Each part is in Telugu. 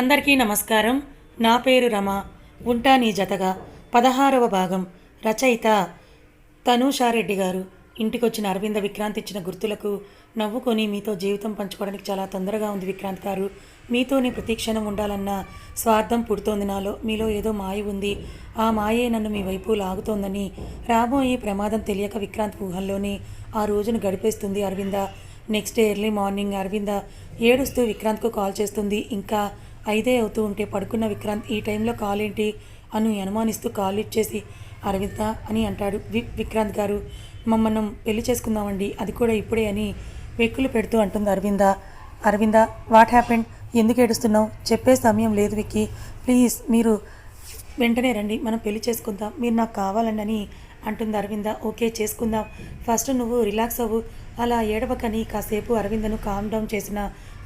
అందరికీ నమస్కారం. నా పేరు రమ. ఉంటా నీ జతగా పదహారవ భాగం. రచయిత తనూషారెడ్డి గారు. ఇంటికొచ్చిన అరవింద విక్రాంత్ ఇచ్చిన గుర్తులకు నవ్వుకొని మీతో జీవితం పంచుకోవడానికి చాలా తొందరగా ఉంది విక్రాంత్ గారు. మీతోనే ప్రతిక్షణం ఉండాలన్న స్వార్థం పుడుతోంది నాలో. మీలో ఏదో మాయ ఉంది. ఆ మాయే నన్ను మీ వైపు లాగుతోందని రాబోయే ప్రమాదం తెలియక విక్రాంత్ ఊహల్లోనే ఆ రోజును గడిపేస్తుంది Aravinda. Next day early morning Aravinda ఏడుస్తూ విక్రాంత్కు కాల్ చేస్తుంది. ఇంకా ఐదే అవుతూ ఉంటే పడుకున్న విక్రాంత్ ఈ టైంలో కాల్ ఏంటి అని అనుమానిస్తూ కాల్ ఇచ్చేసి అరవింద అని అంటాడు వి విక్రాంత్ గారు. మమ్మల్ని పెళ్ళి చేసుకుందామండి అది కూడా ఇప్పుడే అని వెక్కులు పెడుతూ అంటుంది అరవింద. అరవింద వాట్ హ్యాపెండ్ ఎందుకు ఏడుస్తున్నావు? చెప్పే సమయం లేదు విక్కీ. ప్లీజ్ మీరు వెంటనే రండి మనం పెళ్ళి చేసుకుందాం. మీరు నాకు కావాలండి అని అంటుంది అరవింద. ఓకే చేసుకుందాం. ఫస్ట్ నువ్వు రిలాక్స్ అవ్వు. అలా ఏడవకని కాసేపు అరవిందను కామ్ డౌన్ చేసిన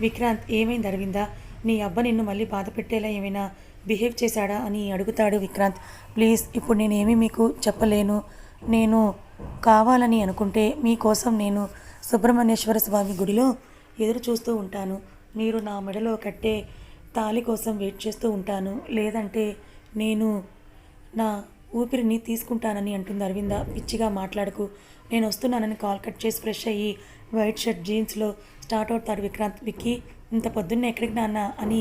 విక్రాంత్ ఏమైంది అరవింద? నీ అబ్బ నిన్ను మళ్ళీ బాధ పెట్టేలా ఏమైనా బిహేవ్ చేశాడా అని అడుగుతాడు విక్రాంత్. ప్లీజ్ ఇప్పుడు నేనేమీ మీకు చెప్పలేను. నేను కావాలని అనుకుంటే మీకోసం నేను సుబ్రహ్మణ్యేశ్వర స్వామి గుడిలో ఎదురు చూస్తూ ఉంటాను. మీరు నా మెడలో కట్టే తాళి కోసం వెయిట్ చేస్తూ ఉంటాను. లేదంటే నేను నా ఊపిరిని తీసుకుంటానని అంటుంది అరవింద. పిచ్చిగా మాట్లాడకు. నేను వస్తున్నానని కాల్ కట్ చేసి ఫ్రెష్ అయ్యి వైట్ షర్ట్ జీన్స్లో స్టార్ట్ అవుతాడు విక్రాంత్ విక్కీ. ఇంత పొద్దున్నే ఎక్కడికి నాన్న అని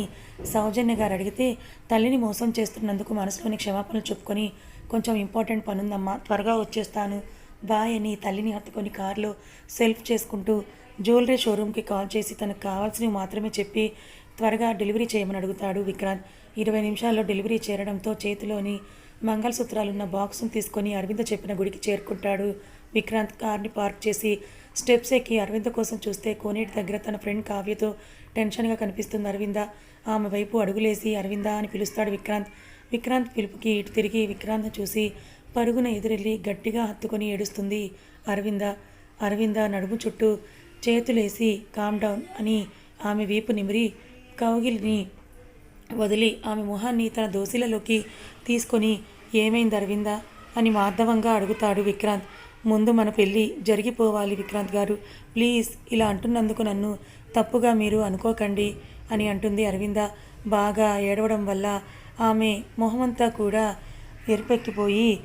సౌజన్య గారు అడిగితే తల్లిని మోసం చేస్తున్నందుకు మనసులోని క్షమాపణలు చెప్పుకొని కొంచెం ఇంపార్టెంట్ పనుందమ్మా త్వరగా వచ్చేస్తాను. బాయ్ అని తల్లిని హత్తుకొని కారులో సెల్ఫ్ చేసుకుంటూ జ్యువెలరీ షోరూమ్కి కాల్ చేసి తనకు కావాల్సినవి మాత్రమే చెప్పి త్వరగా డెలివరీ చేయమని అడుగుతాడు విక్రాంత్. ఇరవై నిమిషాల్లో డెలివరీ చేరడంతో చేతిలోని మంగళసూత్రాలున్న బాక్సును తీసుకొని అరవింద చెప్పిన గుడికి చేరుకుంటాడు విక్రాంత్. కార్ని పార్క్ చేసి స్టెప్స్ ఎక్కి అరవింద కోసం చూస్తే కోనేటి దగ్గర తన ఫ్రెండ్ కావ్యతో టెన్షన్గా కనిపిస్తుంది అరవింద. ఆమె వైపు అడుగులేసి అరవింద అని పిలుస్తాడు విక్రాంత్. విక్రాంత్ పిలుపుకి ఇటు తిరిగి విక్రాంత్ చూసి పరుగున ఎదురెళ్ళి గట్టిగా హత్తుకొని ఏడుస్తుంది అరవింద. అరవింద నడుము చుట్టూ చేతులేసి కామ్ డౌన్ అని ఆమె వీపు నిమిరి కౌగిలిని వదిలి ఆమె మొహాన్ని తన దోశలలోకి తీసుకొని ఏమైంది అరవింద అని మార్ధవంగా అడుగుతాడు విక్రాంత్. ముందు మన పెళ్ళి జరిగిపోవాలి విక్రాంత్ గారు. ప్లీజ్ ఇలా అంటున్నందుకు నన్ను తప్పుగా మీరు అనుకోకండి అని అంటుంది అరవింద. బాగా ఏడవడం వల్ల ఆమె మొహమంతా కూడా ఎరుపెక్కిపోయి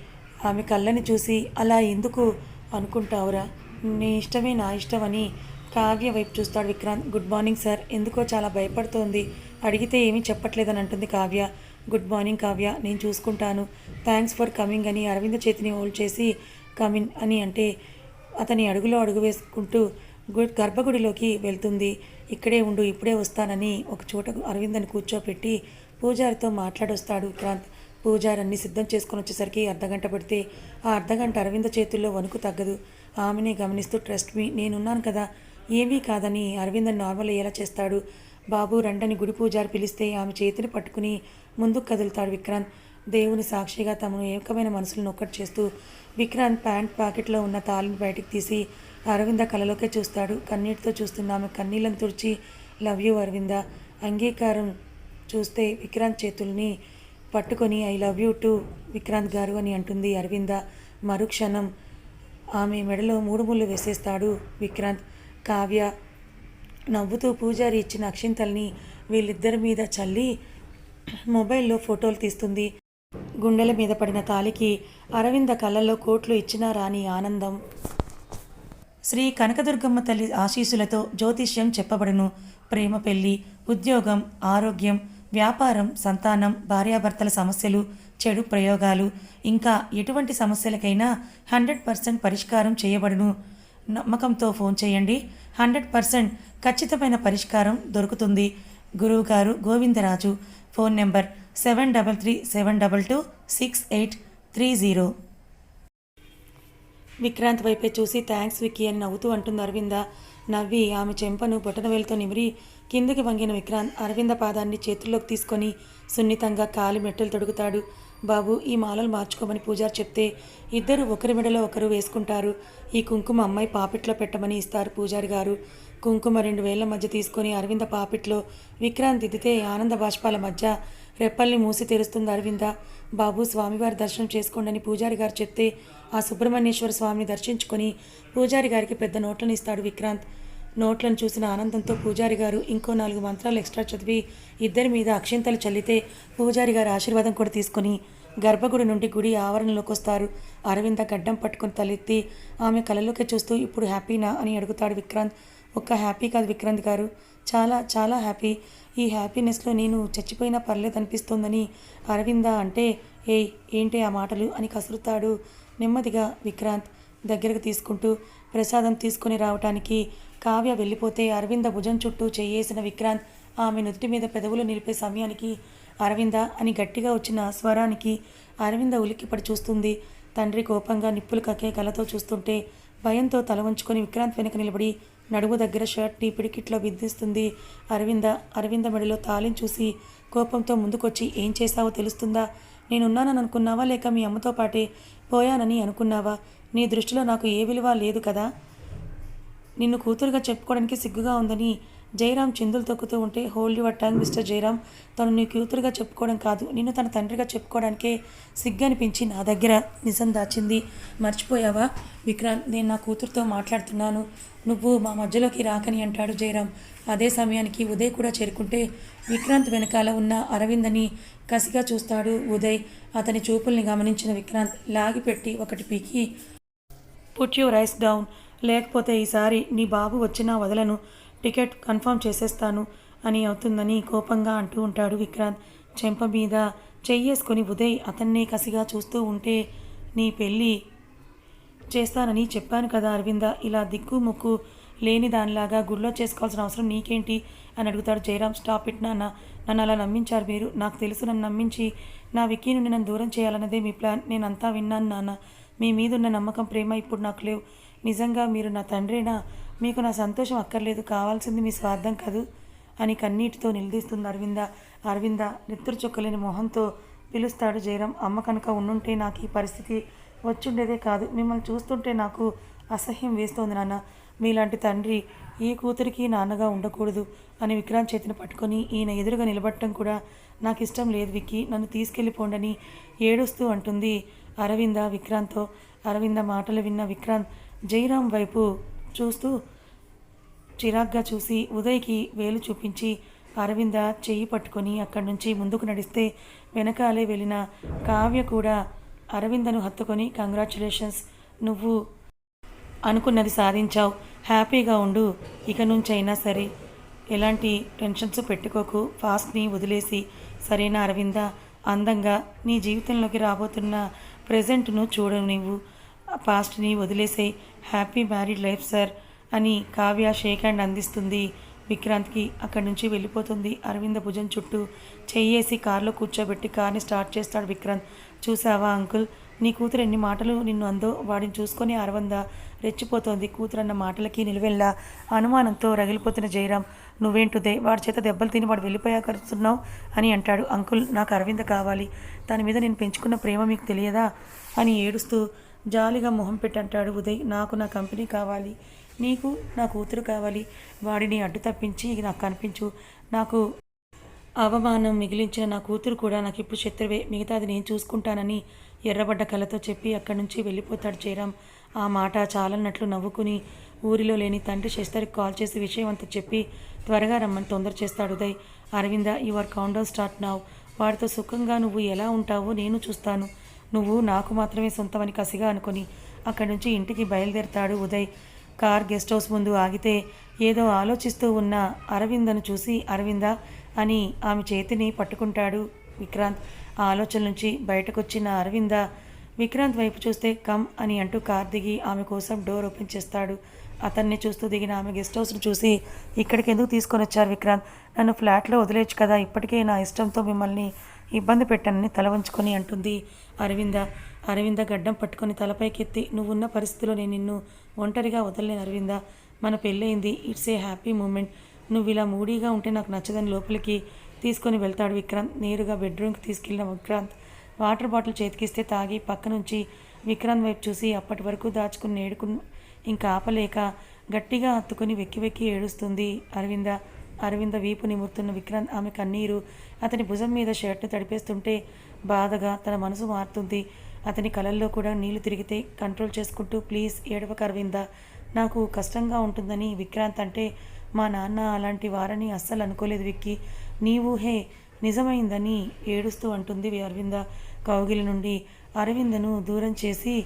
ఆమె కళ్ళని చూసి అలా ఎందుకు అనుకుంటావురా? నీ ఇష్టమే నా ఇష్టమని కావ్య వైపు చూస్తాడు విక్రాంత్. గుడ్ మార్నింగ్ సార్ ఎందుకో చాలా భయపడుతోంది. అడిగితే ఏమీ చెప్పట్లేదని అంటుంది కావ్య. గుడ్ మార్నింగ్ కావ్య నేను చూసుకుంటాను. థ్యాంక్స్ ఫర్ కమింగ్ అని అరవింద చేతిని హోల్డ్ చేసి కమిన్ అని అంటే అతని అడుగులో అడుగు వేసుకుంటూ గర్భగుడిలోకి వెళ్తుంది. ఇక్కడే ఉండు ఇప్పుడే వస్తానని ఒక చోట అరవిందని కూర్చోపెట్టి పూజారితో మాట్లాడొస్తాడు క్రాంత్. పూజారి అన్ని సిద్ధం చేసుకొని వచ్చేసరికి అర్ధగంట పడితే ఆ అర్ధగంట అరవింద చేతుల్లో వణుకు తగ్గదు. ఆమెనే గమనిస్తూ ట్రస్ట్ మీ నేనున్నాను కదా. ఏమీ కాదని అరవింద్ నార్మల్ అయ్యేలా చేస్తాడు. బాబు రండని గుడి పూజారి పిలిస్తే ఆమె చేతిని పట్టుకుని ముందుకు కదులుతాడు విక్రాంత్. దేవుని సాక్షిగా తమను ఏకమైన మనసులను ఒక్కటి చేస్తూ విక్రాంత్ ప్యాంట్ పాకెట్లో ఉన్న తాళిని బయటికి తీసి అరవింద కలలోకే చూస్తాడు. కన్నీటితో చూస్తున్న ఆమె కన్నీళ్ళను తుడిచి లవ్ యూ అరవింద. అంగీకారం చూస్తే విక్రాంత్ చేతుల్ని పట్టుకొని I love you too Vikrant garu అని అంటుంది అరవింద. మరుక్షణం ఆమె మెడలో మూడు ముళ్ళు వేసేస్తాడు విక్రాంత్. కావ్య నవ్వుతూ పూజారి ఇచ్చిన అక్షింతల్ని వీళ్ళిద్దరి మీద చల్లి మొబైల్లో ఫోటోలు తీస్తుంది. గుండెల మీద పడిన తాలికి అరవింద కళ్ళల్లో కోట్లు ఇచ్చినా రాని ఆనందం. శ్రీ కనకదుర్గమ్మ తల్లి ఆశీస్సులతో జ్యోతిష్యం చెప్పబడును. ప్రేమ పెళ్ళి ఉద్యోగం ఆరోగ్యం వ్యాపారం సంతానం భార్యాభర్తల సమస్యలు చెడు ప్రయోగాలు ఇంకా ఎటువంటి సమస్యలకైనా హండ్రెడ్ పర్సెంట్ పరిష్కారం చేయబడును. నమ్మకంతో ఫోన్ చేయండి. హండ్రెడ్ పర్సెంట్ ఖచ్చితమైన పరిష్కారం దొరుకుతుంది. గురువుగారు Govindaraju phone number seven double three seven double two six eight three zero. Vikrant వైపే చూసి థ్యాంక్స్ విక్కీ అని నవ్వుతూ అంటుంది అరవింద. నవ్వి ఆమె చెంపను బొటనవేలుతో నిమిరి కిందకి వంగిన విక్రాంత్ అరవింద పాదాన్ని చేతుల్లోకి తీసుకొని సున్నితంగా కాలి మెట్టలు తొడుగుతాడు. బాబు ఈ మాలలు మార్చుకోమని పూజారి చెప్తే ఇద్దరు ఒకరి మెడలో ఒకరు వేసుకుంటారు. ఈ కుంకుమ అమ్మాయి పాపిట్లో పెట్టమని ఇస్తారు పూజారి గారు. కుంకుమ రెండు వేళ్ళ మధ్య తీసుకొని అరవింద పాపిట్లో విక్రాంత్ దిద్దితే ఆనంద బాష్పాల మధ్య రెప్పల్ని మూసి తెరుస్తుంది అరవింద. బాబు స్వామివారి దర్శనం చేసుకోండి పూజారి గారు చెప్తే ఆ సుబ్రహ్మణ్యేశ్వర స్వామిని దర్శించుకొని పూజారి గారికి పెద్ద నోట్లను ఇస్తాడు విక్రాంత్. నోట్లను చూసిన ఆనందంతో పూజారి గారు ఇంకో నాలుగు మంత్రాలు ఎక్స్ట్రా చదివి ఇద్దరి మీద అక్షింతలు చల్లితే పూజారి గారు ఆశీర్వాదం కూడా తీసుకొని గర్భగుడి నుండి గుడి ఆవరణలోకి వస్తారు. అరవింద గడ్డం పట్టుకొని తలెత్తి ఆమె కలలోకి చూస్తూ ఇప్పుడు హ్యాపీనా? అని అడుగుతాడు విక్రాంత్. ఒక్క హ్యాపీ కాదు విక్రాంత్ గారు. చాలా చాలా హ్యాపీ. ఈ హ్యాపీనెస్లో నేను చచ్చిపోయినా పర్లేదు అనిపిస్తోందని అరవింద అంటే ఏయ్ ఏంటి ఆ మాటలు? అని కసురుతాడు నెమ్మదిగా విక్రాంత్ దగ్గరకు తీసుకుంటూ ప్రసాదం తీసుకొని రావటానికి కావ్య వెళ్ళిపోతే అరవింద భుజం చుట్టూ చేయేసిన విక్రాంత్ ఆమె నుదుటి మీద పెదవులు నిలిపే సమయానికి అరవింద అని గట్టిగా వచ్చిన స్వరానికి అరవింద ఉలిక్కిపడి చూస్తుంది. తండ్రి కోపంగా నిప్పులు కక్కే కలతో చూస్తుంటే భయంతో తల వంచుకొని విక్రాంత్ వెనక నిలబడి నడుము దగ్గర షర్ట్ని పిడికిట్లో బిద్దిస్తుంది అరవింద అరవింద మెడలో తాళిని చూసి కోపంతో ముందుకొచ్చి ఏం చేశావో తెలుస్తుందా? నేనున్నానని అనుకున్నావా లేక మీ అమ్మతో పాటే పోయానని అనుకున్నావా? నీ దృష్టిలో నాకు ఏ విలువ లేదు కదా? నిన్ను కూతురుగా చెప్పుకోవడానికి సిగ్గుగా ఉందని జయరాం చిందులు తొక్కుతూ ఉంటే hold your tongue mister Jayaram తను నీ కూతురుగా చెప్పుకోవడం కాదు. నిన్ను తన తండ్రిగా చెప్పుకోవడానికే సిగ్గు అనిపించి నా దగ్గర నిజం దాచింది. మర్చిపోయావా? విక్రాంత్ నేను నా కూతురుతో మాట్లాడుతున్నాను. నువ్వు మా మధ్యలోకి రాకని అంటాడు జయరాం అదే సమయానికి ఉదయ్ కూడా చేరుకుంటే విక్రాంత్ వెనకాల ఉన్న అరవిందని కసిగా చూస్తాడు ఉదయ్. అతని చూపుల్ని గమనించిన విక్రాంత్ లాగిపెట్టి ఒకటి పీకి పుట్ యువర్ రైస్ డౌన్ లేకపోతే ఈసారి నీ బాబు వచ్చినా వదలను. టికెట్ కన్ఫర్మ్ చేసేస్తాను అని అవుతుందని కోపంగా అంటూ ఉంటాడు విక్రాంత్. చెంప మీద చెయ్యేసుకొని ఉదయ్ అతన్నే కసిగా చూస్తూ ఉంటే నీ పెళ్ళి చేస్తానని చెప్పాను కదా అరవింద. ఇలా దిక్కు ముక్కు లేని దానిలాగా గుళ్ళో చేసుకోవాల్సిన అవసరం నీకేంటి? అని అడుగుతాడు జయరామ్. స్టాప్ ఇట్ నాన్న. నన్ను అలా నమ్మించారు మీరు. నాకు తెలుసు నన్ను నమ్మించి నా విక్కీ నుండి నన్ను దూరం చేయాలన్నదే మీ ప్లాన్. నేను అంతా విన్నాను నాన్న. మీ మీద ఉన్న నమ్మకం ప్రేమ ఇప్పుడు నాకు లేవు. నిజంగా మీరు నా తండ్రేనా మీకు నా సంతోషం అక్కర్లేదు కావాల్సింది మీ స్వార్థం కాదు అని కన్నీటితో నిలదీస్తుంది అరవింద. అరవింద నెత్తురు చొక్కలేని మొహంతో పిలుస్తాడు జయరాం అమ్మ కనుక ఉండుంటే నాకు ఈ పరిస్థితి వచ్చుండేదే కాదు. మిమ్మల్ని చూస్తుంటే నాకు అసహ్యం వేస్తోంది నాన్న. మీలాంటి తండ్రి ఈ కూతురికి నాన్నగా ఉండకూడదు అని విక్రాంత్ చేతిని పట్టుకొని ఈయన ఎదురుగా నిలబడటం కూడా నాకు ఇష్టం లేదు విక్కి. నన్ను తీసుకెళ్ళిపోండని ఏడుస్తూ అంటుంది అరవింద విక్రాంత్తో. అరవింద మాటలు విన్న విక్రాంత్ జయరాం వైపు చూస్తూ చిరాగ్గా చూసి ఉదయ్కి వేలు చూపించి అరవింద చెయ్యి పట్టుకొని అక్కడి నుంచి ముందుకు నడిస్తే వెనకాలే వెళ్ళిన కావ్య కూడా అరవిందను హత్తుకొని కంగ్రాచులేషన్స్ నువ్వు అనుకున్నది సాధించావు. హ్యాపీగా ఉండు. ఇక నుంచైనా సరే ఎలాంటి టెన్షన్స్ పెట్టుకోకు. ఫాస్ట్ని వదిలేసి సరేనా అరవింద? అందంగా నీ జీవితంలోకి రాబోతున్న ప్రజెంట్ను చూడవు నువ్వు పాస్ట్ని వదిలేసే హ్యాపీ మ్యారీడ్ లైఫ్ సార్ అని కావ్య షేక్ హ్యాండ్ అందిస్తుంది. విక్రాంత్కి అక్కడి నుంచి వెళ్ళిపోతుంది. అరవింద భుజం చుట్టూ చెయ్యేసి కారులో కూర్చోబెట్టి కార్ని స్టార్ట్ చేస్తాడు విక్రాంత్. చూసావా అంకుల్? నీ కూతురు ఎన్ని మాటలు నిన్ను అందో వాడిని చూసుకొని అరవంద రెచ్చిపోతోంది. కూతురు అన్న మాటలకి నిలువెల్లా అనుమానంతో రగిలిపోతున్న జయరాం నువ్వేంటుదే? వాడి చేత దెబ్బలు తిని వాడు వెళ్ళిపోయాకరుస్తున్నావు అని అంటాడు. అంకుల్ నాకు అరవింద కావాలి. దాని మీద నేను పెంచుకున్న ప్రేమ మీకు తెలియదా? అని ఏడుస్తూ జాలిగా మొహం పెట్టి అంటాడు ఉదయ్. నాకు నా కంపెనీ కావాలి. నీకు నా కూతురు కావాలి. వాడిని అడ్డు తప్పించి నాకు కనిపించు. నాకు అవమానం మిగిలించిన నా కూతురు కూడా నాకు ఇప్పుడు శత్రువే. మిగతాది నేను చూసుకుంటానని ఎర్రబడ్డ కళ్ళతో చెప్పి అక్కడి నుంచి వెళ్ళిపోతాడు జయరాం. ఆ మాట చాలన్నట్లు నవ్వుకుని ఊరిలో లేని తండ్రి శశిధర్కి కాల్ చేసి విషయం అంతా చెప్పి త్వరగా రమ్మని తొందర చేస్తాడు Uday. Aravinda your countdown start now వాడితో సుఖంగా నువ్వు ఎలా ఉంటావో నేను చూస్తాను. నువ్వు నాకు మాత్రమే సొంతమని కసిగా అనుకుని అక్కడి నుంచి ఇంటికి బయలుదేరతాడు ఉదయ్. కార్ గెస్ట్ హౌస్ ముందు ఆగితే ఏదో ఆలోచిస్తూ ఉన్న అరవిందను చూసి అరవింద అని ఆమె చేతిని పట్టుకుంటాడు విక్రాంత్. ఆ ఆలోచన నుంచి బయటకొచ్చిన అరవింద విక్రాంత్ వైపు చూస్తే కమ్ అని అంటూ కార్ దిగి ఆమె కోసం డోర్ ఓపెన్ చేస్తాడు. అతన్ని చూస్తూ దిగిన ఆమె గెస్ట్ హౌస్ను చూసి ఇక్కడికి ఎందుకు తీసుకొని వచ్చారు విక్రాంత్? నన్ను ఫ్లాట్లో వదిలేయచ్చు కదా ఇప్పటికే నా ఇష్టంతో మిమ్మల్ని ఇబ్బంది పెట్టానని తల వంచుకొని అంటుంది. అరవింద అరవింద గడ్డం పట్టుకొని తలపైకెత్తి నువ్వున్న పరిస్థితిలో నేను నిన్ను ఒంటరిగా వదలలేను అరవింద. మన పెళ్ళయింది. It's a happy moment. నువ్వు ఇలా మూడీగా ఉంటే నాకు నచ్చదని లోపలికి తీసుకొని వెళ్తాడు విక్రాంత్. నేరుగా బెడ్రూమ్కి తీసుకెళ్ళిన విక్రాంత్. వాటర్ బాటిల్ చేతికిస్తే తాగి పక్క నుంచి విక్రాంత్ వైపు చూసి అప్పటి వరకు దాచుకుని ఏడుకు ఇంకా ఆపలేక గట్టిగా అత్తుకొని వెక్కి వెక్కి ఏడుస్తుంది అరవింద. అరవింద వీపు నిమురుతున్న విక్రాంత్ ఆమె కన్నీరు అతని భుజం మీద షర్ట్ను తడిపేస్తుంటే బాధగా తన మనసు మారుతుంది. అతని కలల్లో కూడా నీళ్ళు తిరిగితే కంట్రోల్ చేసుకుంటూ ప్లీజ్ ఏడవక అరవింద నాకు కష్టంగా ఉంటుందని విక్రాంత్ అంటే మా నాన్న అలాంటి వారని అస్సలు అనుకోలేదు విక్కి. నీవు హే నిజమైందని ఏడుస్తూ అంటుంది అరవింద కౌగిలి నుండి. అరవిందను దూరం చేసి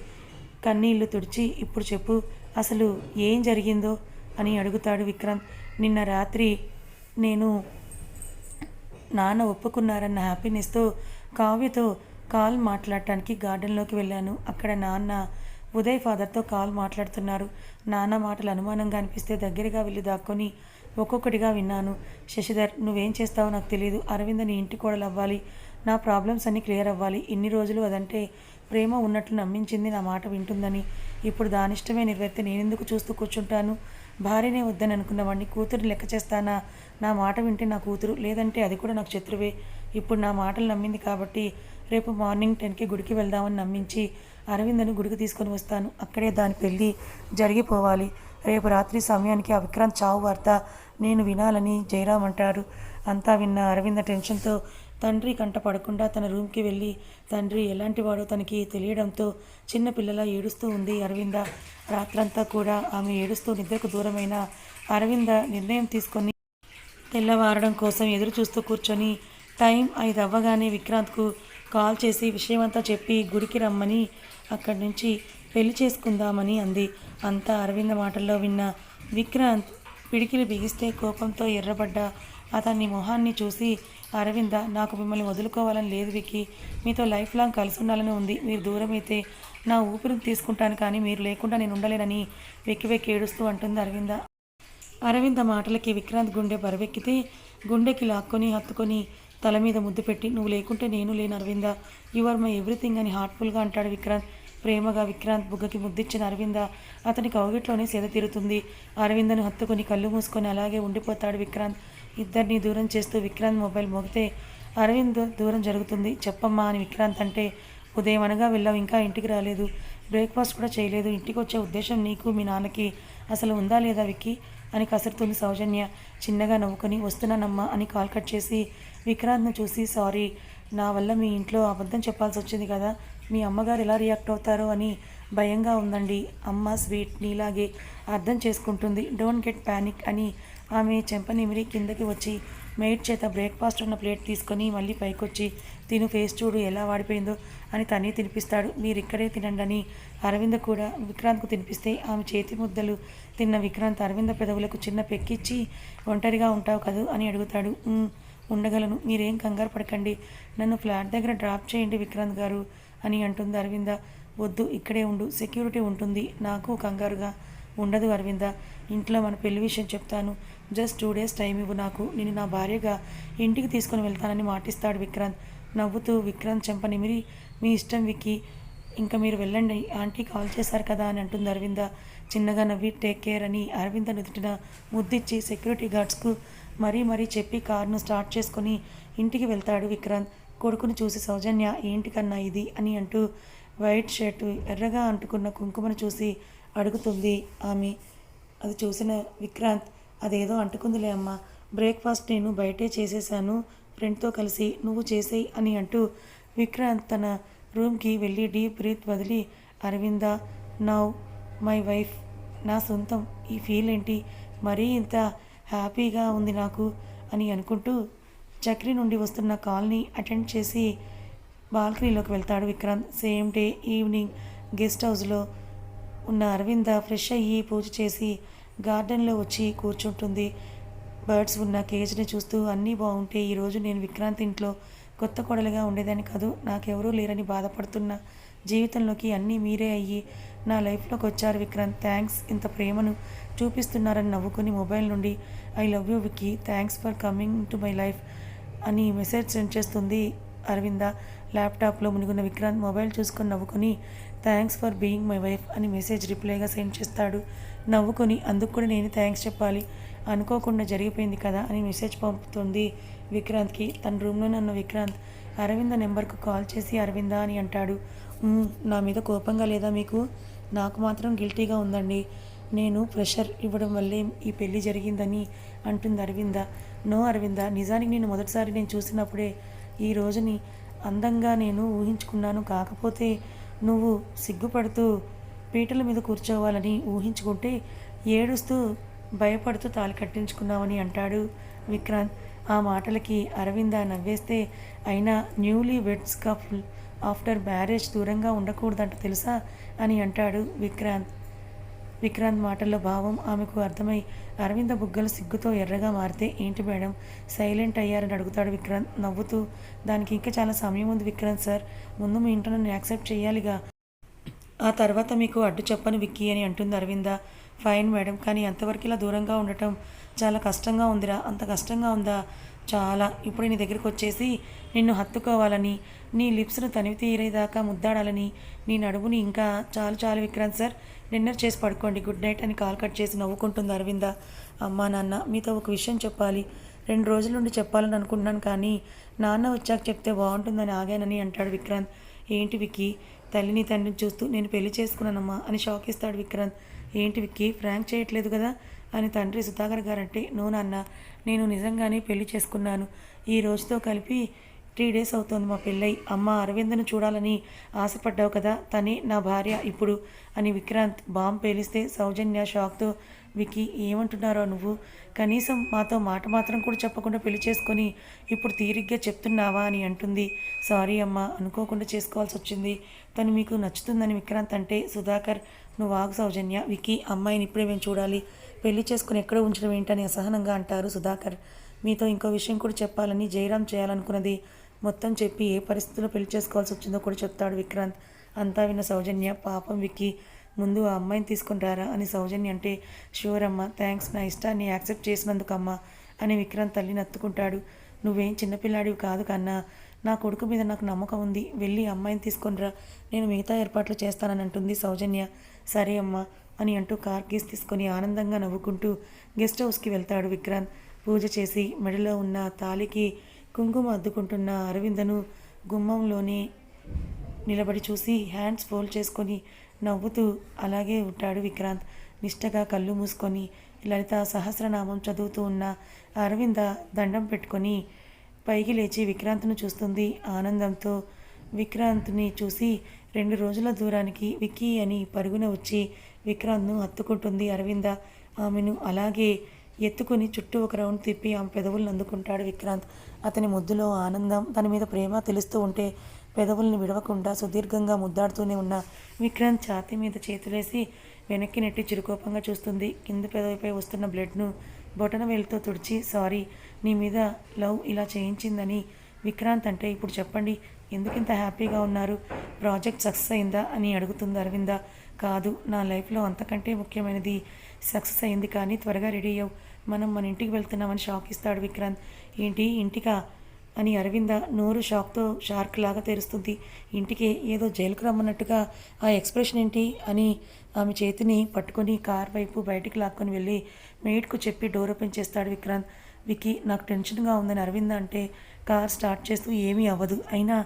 కన్నీళ్ళు తుడిచి ఇప్పుడు చెప్పు అసలు ఏం జరిగిందో? అని అడుగుతాడు విక్రాంత్. నిన్న రాత్రి నేను నాన్న ఒప్పుకున్నారన్న హ్యాపీనెస్తో కావ్యతో కాల్ మాట్లాడటానికి గార్డెన్లోకి వెళ్ళాను. అక్కడ నాన్న ఉదయ్ ఫాదర్తో కాల్ మాట్లాడుతున్నారు. నాన్న మాటలు అనుమానంగా అనిపిస్తే దగ్గరగా వెళ్ళి దాక్కొని ఒక్కొక్కటిగా విన్నాను. శశిధర్ నువ్వేం చేస్తావో నాకు తెలియదు అరవింద్ నీ ఇంటి కోడలు అవ్వాలి. నా ప్రాబ్లమ్స్ అన్నీ క్లియర్ అవ్వాలి. ఇన్ని రోజులు అదంటే ప్రేమ ఉన్నట్లు నమ్మించింది నా మాట వింటుందని. ఇప్పుడు దానిష్టమే నెరవేర్తే నేనెందుకు చూస్తూ కూర్చుంటాను? భార్యనే వద్దని అనుకున్నవాడిని కూతురు లెక్క చేస్తానా? నా మాట వింటే నా కూతురు లేదంటే అది కూడా నాకు శత్రువే. ఇప్పుడు నా మాటలు నమ్మింది కాబట్టి రేపు మార్నింగ్ టెన్కి గుడికి వెళ్దామని నమ్మించి అరవిందను గుడికి తీసుకొని వస్తాను. అక్కడే దాని పెళ్ళి జరిగిపోవాలి. రేపు రాత్రి సమయానికి ఆ విక్రాంత్ చావు వార్త నేను వినాలని జయరామ్ అంటారు అంతా విన్న అరవింద టెన్షన్తో తండ్రి కంట పడకుండా తన రూమ్కి వెళ్ళి తండ్రి ఎలాంటి వాడో తనకి తెలియడంతో చిన్నపిల్లల ఏడుస్తూ ఉంది అరవింద. రాత్రంతా కూడా ఆమె ఏడుస్తూ నిద్రకు దూరమైన అరవింద నిర్ణయం తీసుకొని తెల్లవారడం కోసం ఎదురు చూస్తూ కూర్చొని టైం ఐదు అవ్వగానే విక్రాంత్కు కాల్ చేసి విషయమంతా చెప్పి గుడికి రమ్మని అక్కడి నుంచి పెళ్ళి చేసుకుందామని అంది. అంతా అరవింద మాటల్లో విన్న విక్రాంత్ పిడికిలు బిగిస్తే కోపంతో ఎర్రబడ్డ అతన్ని మొహాన్ని చూసి అరవింద నాకు మిమ్మల్ని వదులుకోవాలని లేదు వికి మీతో లైఫ్ లాంగ్ కలిసి ఉండాలని ఉంది. మీరు దూరం అయితే నా ఊపిరిని తీసుకుంటాను కానీ మీరు లేకుండా నేను ఉండలేనని వెక్కి వెక్కి ఏడుస్తూ అంటుంది అరవింద. అరవింద మాటలకి విక్రాంత్ గుండె బరవెక్కితే గుండెకి లాక్కొని హత్తుకొని తల మీద ముద్దు పెట్టి నువ్వు లేకుంటే నేను లేను Aravinda. You are my everything అని హార్ట్ఫుల్గా అంటాడు విక్రాంత్. ప్రేమగా విక్రాంత్ బుగ్గకి ముద్దిచ్చిన అరవింద. అతని కౌగిట్లోనే సేద తీరుతుంది. అరవిందను హత్తుకొని కళ్ళు మూసుకొని అలాగే ఉండిపోతాడు విక్రాంత్. ఇద్దరిని దూరం చేస్తూ విక్రాంత్ మొబైల్ మోగితే అరవింద్ దూరం జరుగుతుంది. చెప్పమ్మా అని విక్రాంత్ అంటే ఉదయం అనగా వెళ్ళావు ఇంకా ఇంటికి రాలేదు. బ్రేక్ఫాస్ట్ కూడా చేయలేదు. ఇంటికి వచ్చే ఉద్దేశం నీకు మీ నాన్నకి అసలు ఉందా లేదా విక్కి? అని కసురుతుంది సౌజన్య. చిన్నగా నవ్వుకొని వస్తున్నానమ్మా అని కాల్ కట్ చేసి విక్రాంత్ను చూసి సారీ నా వల్ల మీ ఇంట్లో అబద్ధం చెప్పాల్సి వచ్చింది కదా. మీ అమ్మగారు ఎలా రియాక్ట్ అవుతారో అని భయంగా ఉందండి. అమ్మ స్వీట్ నీలాగే అర్థం చేసుకుంటుంది. డోంట్ గెట్ ప్యానిక్ అని ఆమె చెంపనిమిరి కిందకి వచ్చి మెయిట్ చేత బ్రేక్ఫాస్ట్ ఉన్న ప్లేట్ తీసుకొని మళ్ళీ పైకొచ్చి తిను ఫేస్ చూడు ఎలా వాడిపోయిందో అని తనే తినిపిస్తాడు. మీరు ఇక్కడే తినండి అని అరవింద కూడా విక్రాంత్కు తినిపిస్తే ఆమె చేతి ముద్దలు తిన్న విక్రాంత్ అరవింద పెదవులకు చిన్న పెక్కిచ్చి ఒంటరిగా ఉంటావు కదూ అని అడుగుతాడు. ఉండగలను. మీరేం కంగారు పడకండి. నన్ను ఫ్లాట్ దగ్గర డ్రాప్ చేయండి విక్రాంత్ గారు అని అంటుంది అరవింద. వద్దు ఇక్కడే ఉండు. సెక్యూరిటీ ఉంటుంది. నాకు కంగారుగా ఉండదు అరవింద. ఇంట్లో మన పెళ్ళి విషయం చెప్తాను. జస్ట్ టూ డేస్ టైం ఇవ్వు నాకు. నేను నా భార్యగా ఇంటికి తీసుకొని వెళ్తానని మాటిస్తాడు విక్రాంత్. నవ్వుతూ విక్రాంత్ చెంప నిమిరి మీ ఇష్టం విక్కి ఇంకా మీరు వెళ్ళండి. ఆంటీ కాల్ చేశారు కదా అని అంటుంది అరవింద. చిన్నగా నవ్వి టేక్ కేర్ అని అరవింద నుదుటిన ముద్దిచ్చి సెక్యూరిటీ గార్డ్స్కు మరీ మరీ చెప్పి కారును స్టార్ట్ చేసుకొని ఇంటికి వెళ్తాడు విక్రాంత్. కొడుకుని చూసి సౌజన్య ఏంటి కన్నా ఇది అని అంటూ వైట్ షర్టు ఎర్రగా అంటుకున్న కుంకుమను చూసి అడుగుతుంది ఆమె. అది చూసిన విక్రాంత్ అదేదో అంటుకుందిలే అమ్మ. బ్రేక్ఫాస్ట్ నేను బయటే చేసేసాను ఫ్రెండ్తో కలిసి నువ్వు చేసేయి అని అంటూ విక్రాంత్ తన రూమ్కి వెళ్ళి డీప్ బ్రీత్ వదిలి అరవింద నౌ మై వైఫ్ నా సొంతం. ఈ ఫీల్ ఏంటి? మరీ ఇంత హ్యాపీగా ఉంది నాకు అని అనుకుంటూ చక్రి నుండి వస్తున్న కాల్ని అటెండ్ చేసి బాల్కనీలోకి వెళ్తాడు Vikrant. Same day evening guest హౌస్లో ఉన్న అరవింద ఫ్రెష్ అయ్యి పూజ చేసి గార్డెన్లో వచ్చి కూర్చుంటుంది. బర్డ్స్ ఉన్న కేజ్ని చూస్తూ అన్నీ బాగుంటే ఈరోజు నేను విక్రాంత్ ఇంట్లో కొత్త కొడలుగా ఉండేదాన్ని కాదు. నాకెవరూ లేరని బాధపడుతున్న జీవితంలోకి అన్నీ మీరే అయ్యి నా లైఫ్లోకి వచ్చారు విక్రాంత్. థ్యాంక్స్. ఇంత ప్రేమను చూపిస్తున్నారని నవ్వుకుని మొబైల్ నుండి I love you Vicky thanks for coming to my life అని మెసేజ్ సెండ్ చేస్తుంది అరవింద. ల్యాప్టాప్లో మునిగున్న విక్రాంత్ మొబైల్ చూసుకొని నవ్వుకొని thanks for being my wife అని మెసేజ్ రిప్లైగా సెండ్ చేస్తాడు నవ్వుకొని అందుకు కూడా నేను థ్యాంక్స్ చెప్పాలి. అనుకోకుండా జరిగిపోయింది కదా అని మెసేజ్ పంపుతుంది విక్రాంత్కి. తన రూమ్లో నన్న విక్రాంత్ అరవింద నెంబర్కు కాల్ చేసి అరవింద అని అంటాడు. నా మీద కోపంగా లేదా మీకు? నాకు మాత్రం గిల్టీగా ఉందండి. నేను ప్రెషర్ ఇవ్వడం వల్లే ఈ పెళ్ళి జరిగిందని అంటుంది అరవింద. నో అరవింద నిజానికి నేను మొదటిసారి నేను చూసినప్పుడే ఈ రోజుని అందంగా నేను ఊహించుకున్నాను. కాకపోతే నువ్వు సిగ్గుపడుతూ పీటల మీద కూర్చోవాలని ఊహించుకుంటే ఏడుస్తూ భయపడుతూ తాలి కట్టించుకున్నామని అంటాడు విక్రాంత్. ఆ మాటలకి అరవింద నవ్వేస్తే అయినా newly weds couple after marriage దూరంగా ఉండకూడదంట తెలుసా అని అంటాడు విక్రాంత్. విక్రాంత్ మాటల్లో భావం ఆమెకు అర్థమై అరవింద బుగ్గలు సిగ్గుతో ఎర్రగా మారితే ఏంటి మేడం సైలెంట్ అయ్యారని అడుగుతాడు విక్రాంత్ నవ్వుతూ. దానికి ఇంకా చాలా సమయం ఉంది విక్రాంత్ సార్. ముందు మీ ఇంట్లో నన్ను యాక్సెప్ట్ చేయాలిగా. ఆ తర్వాత మీకు అడ్డు చెప్పని విక్కీ అని అంటుంది అరవింద. ఫైన్ మేడం కానీ అంతవరకు ఇలా దూరంగా ఉండటం చాలా కష్టంగా ఉందిరా. అంత కష్టంగా ఉందా? చాలా. ఇప్పుడు నీ దగ్గరికి వచ్చేసి నిన్ను హత్తుకోవాలని నీ లిప్స్ను తనివి తీరేదాకా ముద్దాడాలని నీ నడుముని ఇంకా చాలు చాలు విక్రాంత్ సార్ డిన్నర్ చేసి పడుకోండి. గుడ్ నైట్ అని కాల్ కట్ చేసి నవ్వుకుంటుంది అరవింద. అమ్మా నాన్న మీతో ఒక విషయం చెప్పాలి. రెండు రోజుల నుండి చెప్పాలని అనుకుంటున్నాను కానీ నాన్న వచ్చాక చెప్తే బాగుంటుందని ఆగానని అంటాడు విక్రాంత్. ఏంటి విక్కీ? తల్లిని తండ్రిని చూస్తూ నేను పెళ్ళి చేసుకున్నానమ్మా అని షాక్ ఇస్తాడు విక్రాంత్. ఏంటి విక్కీ ఫ్రాంక్ చేయట్లేదు కదా అని తండ్రి సుధాకర్ గారంటే నో నాన్న నేను నిజంగానే పెళ్ళి చేసుకున్నాను. ఈ రోజుతో కలిపి త్రీ డేస్ అవుతోంది మా పెళ్ళై. అమ్మ అరవిందను చూడాలని ఆశపడ్డావు కదా తనే నా భార్య ఇప్పుడు అని విక్రాంత్ బాంబ్ పేలిస్తే సౌజన్య షాక్తో విక్కీ ఏమంటున్నారో నువ్వు? కనీసం మాతో మాట మాత్రం కూడా చెప్పకుండా పెళ్ళి చేసుకొని ఇప్పుడు తీరిగ్గా చెప్తున్నావా అని అంటుంది. సారీ అమ్మా అనుకోకుండా చేసుకోవాల్సి వచ్చింది. తను మీకు నచ్చుతుందని విక్రాంత్ అంటే సుధాకర్ నువ్వు ఆగు సౌజన్య విక్కీ అమ్మాయిని ఇప్పుడే మేము చూడాలి. పెళ్ళి చేసుకుని ఎక్కడో ఉంచడం ఏంటని అసహనంగా అంటారు సుధాకర్. మీతో ఇంకో విషయం కూడా చెప్పాలని జయరాం చేయాలనుకున్నది. మొత్తం చెప్పి ఏ పరిస్థితుల్లో పెళ్ళి చేసుకోవాల్సి వచ్చిందో కూడా చెప్తాడు విక్రాంత్. అంతా విన్న సౌజన్య పాపం విక్కి ముందు ఆ అమ్మాయిని తీసుకుని రారా అని సౌజన్య అంటే షూర్ అమ్మ థ్యాంక్స్ నా ఇష్టాన్ని యాక్సెప్ట్ చేసినందుకమ్మా అని విక్రాంత్ తల్లిని నత్తుకుంటాడు నువ్వేం చిన్నపిల్లాడివి కాదు కన్నా నా కొడుకు మీద నాకు నమ్మకం ఉంది. వెళ్ళి అమ్మాయిని తీసుకొనిరా. నేను మిగతా ఏర్పాట్లు చేస్తానని అంటుంది సౌజన్య. సరే అమ్మా అని అంటూ కార్ కీస్ తీసుకొని ఆనందంగా నవ్వుకుంటూ గెస్ట్ హౌస్కి వెళ్తాడు విక్రాంత్ పూజ చేసి మెడలో ఉన్న తాలికి కుంకుమ అద్దుకుంటున్న అరవిందను గుమ్మంలోనే నిలబడి చూసి హ్యాండ్స్ ఫోల్డ్ చేసుకొని నవ్వుతూ అలాగే ఉంటాడు విక్రాంత్. నిష్టగా కళ్ళు మూసుకొని లలిత సహస్రనామం చదువుతూ ఉన్న అరవింద దండం పెట్టుకొని పైకి లేచి విక్రాంత్ను చూస్తుంది ఆనందంతో. విక్రాంత్ని చూసి రెండు రోజుల దూరానికి విక్కీ అని పరుగున వచ్చి విక్రాంత్ను హత్తుకుంటుంది అరవింద. ఆమెను అలాగే ఎత్తుకుని చుట్టూ ఒక రౌండ్ తిప్పి ఆమె పెదవులను అందుకుంటాడు విక్రాంత్. అతని ముద్దులో ఆనందం తన మీద ప్రేమ తెలుస్తూ ఉంటే పెదవుల్ని విడవకుండా సుదీర్ఘంగా ముద్దాడుతూనే ఉన్న విక్రాంత్ ఛాతీ మీద చేతులేసి వెనక్కి నెట్టి చిరుకోపంగా చూస్తుంది. కింద పెదవిపై వస్తున్న బ్లడ్ను బొటన వేలుతో తుడిచి సారీ నీ మీద లవ్ ఇలా చేయించిందని విక్రాంత్ అంటే ఇప్పుడు చెప్పండి ఎందుకింత హ్యాపీగా ఉన్నారు? ప్రాజెక్ట్ సక్సెస్ అయిందా? అని అడుగుతుంది అరవింద. కాదు నా లైఫ్లో అంతకంటే ముఖ్యమైనది సక్సెస్ అయింది కానీ త్వరగా రెడీ అయ్యావు. మనం మన ఇంటికి వెళ్తున్నామని షాక్ ఇస్తాడు విక్రాంత్. ఏంటి ఇంటికా? అని అరవింద నోరు షాక్తో షార్క్ లాగా తెరుస్తుంది. ఇంటికి ఏదో జైలుకు రమ్మన్నట్టుగా ఆ ఎక్స్ప్రెషన్ ఏంటి అని ఆమె చేతిని పట్టుకొని కార్ వైపు బయటికి లాక్కొని వెళ్ళి మెయిడ్కు చెప్పి డోర్ ఓపెన్ చేస్తాడు విక్రాంత్. వికి నాకు టెన్షన్గా ఉందని అరవింద అంటే కార్ స్టార్ట్ చేస్తూ ఏమీ అవ్వదు. అయినా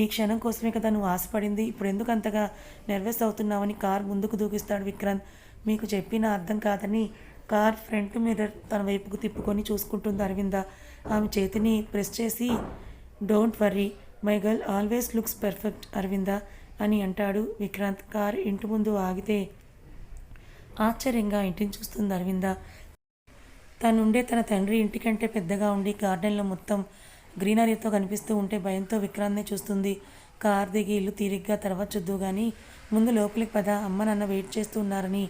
ఈ క్షణం కోసమే కదా నువ్వు ఆశపడింది. ఇప్పుడు ఎందుకు అంతగా నెర్వస్ అవుతున్నావని కార్ ముందుకు దూకిస్తాడు విక్రాంత్. మీకు చెప్పిన అర్థం కాదని కార్ ఫ్రంట్ మిర్రర్ తన వైపుకు తిప్పుకొని చూసుకుంటుంది అరవింద. ఆమె చేతిని ప్రెస్ చేసి don't worry my girl always looks perfect Aravinda అని అంటాడు విక్రాంత్. కార్ ఇంటి ముందు ఆగితే ఆశ్చర్యంగా ఇంటిని చూస్తుంది అరవింద. తనుండే తన తండ్రి ఇంటికంటే పెద్దగా ఉండి గార్డెన్లో మొత్తం గ్రీనరీతో కనిపిస్తూ ఉంటే భయంతో విక్రాంత్నే చూస్తుంది. కార్ దిగి ఇల్లు తీరిగ్గా తర్వాత చూద్దు కానీ ముందు లోపలికి పద అమ్మ నాన్న వెయిట్ చేస్తూ ఉన్నారని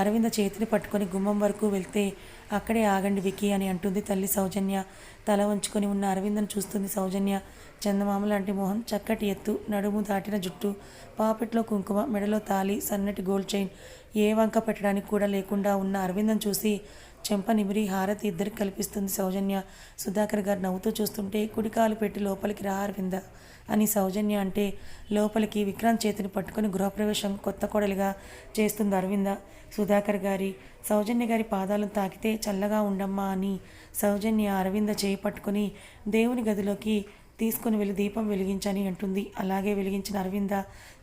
అరవింద చేతిని పట్టుకొని గుమ్మం వరకు వెళ్తే అక్కడే ఆగండి వికి అని అంటుంది తల్లి సౌజన్య. తల వంచుకొని ఉన్న అరవిందను చూస్తుంది సౌజన్య. చందమామ లాంటి మొహం చక్కటి ఎత్తు నడుము దాటిన జుట్టు పాపెట్లో కుంకుమ మెడలో తాలి సన్నటి గోల్డ్ చైన్. ఏ వంక పెట్టడానికి కూడా లేకుండా ఉన్న అరవిందం చూసి చెంప నిమిరి హారతి ఇద్దరికి కల్పిస్తుంది సౌజన్య. సుధాకర్ గారు నవ్వుతూ చూస్తుంటే కుడికాలు పెట్టి లోపలికి రా అరవింద అని సౌజన్య అంటే లోపలికి విక్రాంత్ చేతిని పట్టుకుని గృహప్రవేశం కొత్త కోడలిగా చేస్తుంది అరవింద. సుధాకర్ గారి సౌజన్య గారి పాదాలను తాకితే చల్లగా ఉండమ్మా అని సౌజన్య అరవింద చేయి పట్టుకుని దేవుని గదిలోకి తీసుకుని వెళ్ళి దీపం వెలిగించని అంటుంది. అలాగే వెలిగించిన అరవింద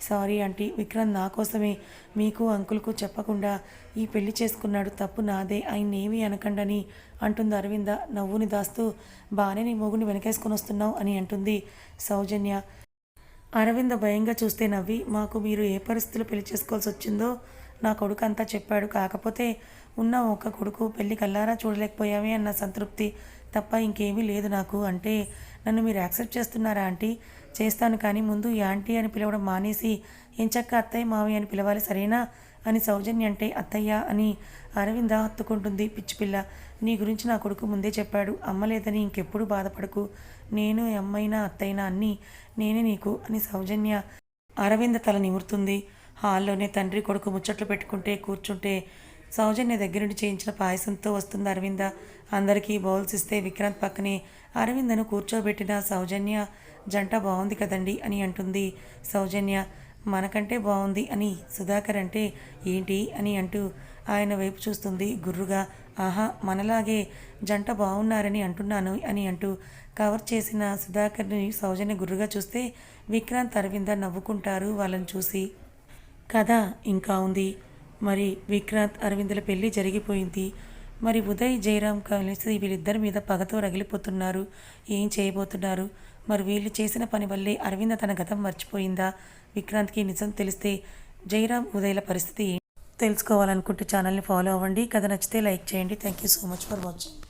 సారీ ఆంటీ విక్రమ్ నా కోసమే. మీకు అంకుల్కు చెప్పకుండా ఈ పెళ్ళి చేసుకున్నాడు. తప్పు నాదే. ఆయన ఏమీ అనకండని అంటుంది అరవింద. నవ్వుని దాస్తూ బాగానే నీ మొగుని వెనకేసుకొని వస్తున్నావు అని అంటుంది సౌజన్య. అరవింద భయంగా చూస్తే నవ్వి మాకు మీరు ఏ పరిస్థితులు పెళ్ళి చేసుకోవాల్సి వచ్చిందో నా కొడుకు అంతా చెప్పాడు. కాకపోతే ఉన్న ఒక కొడుకు పెళ్ళి కల్లారా చూడలేకపోయామే అన్న సంతృప్తి తప్ప ఇంకేమీ లేదు నాకు. అంటే నన్ను మీరు యాక్సెప్ట్ చేస్తున్నారా ఆంటీ? చేస్తాను కానీ ముందు ఈ ఆంటీ అని పిలవడం మానేసి ఎంచక్క అత్తయ్య మావి అని పిలవాలి సరేనా? అని సౌజన్య అంటే అత్తయ్య అని అరవింద హత్తుకుంటుంది. పిచ్చిపిల్ల నీ గురించి నా కొడుకు ముందే చెప్పాడు. అమ్మ లేదని ఇంకెప్పుడు బాధపడకు. నేను అమ్మైనా అత్తైనా అన్నీ నేనే నీకు అని సౌజన్య అరవింద తల నిమురుతుంది. హాల్లోనే తండ్రి కొడుకు ముచ్చట్లు పెట్టుకుంటే కూర్చుంటే సౌజన్య దగ్గరుండి చేయించిన పాయసంతో వస్తుంది అరవింద. అందరికీ బౌల్స్ ఇస్తే విక్రాంత్ పక్కనే అరవిందను కూర్చోబెట్టిన సౌజన్య జంట బాగుంది కదండి అని అంటుంది. సౌజన్య మనకంటే బాగుంది అని సుధాకర్ అంటే ఏంటి అని అంటూ ఆయన వైపు చూస్తుంది గుర్రుగా. ఆహా మనలాగే జంట బాగున్నారని అంటున్నాను అని అంటూ కవర్ చేసిన సుధాకర్ని సౌజన్య గుర్రుగా చూస్తే విక్రాంత్ అరవింద నవ్వుకుంటారు వాళ్ళని చూసి. కథ ఇంకా ఉంది. మరి విక్రాంత్ అరవిందుల పెళ్ళి జరిగిపోయింది. మరి ఉదయ్ జయరామ్ కలిసి వీళ్ళిద్దరి మీద పగతో రగిలిపోతున్నారు. ఏం చేయబోతున్నారు? మరి వీళ్ళు చేసిన పని వల్లే అరవింద తన గతం మర్చిపోయిందా? విక్రాంత్కి నిజం తెలిస్తే జయరామ్ ఉదయ్ల పరిస్థితి తెలుసుకోవాలనుకుంటే ఛానల్ని ఫాలో అవ్వండి. కథ నచ్చితే లైక్ చేయండి. Thank you so much for watching.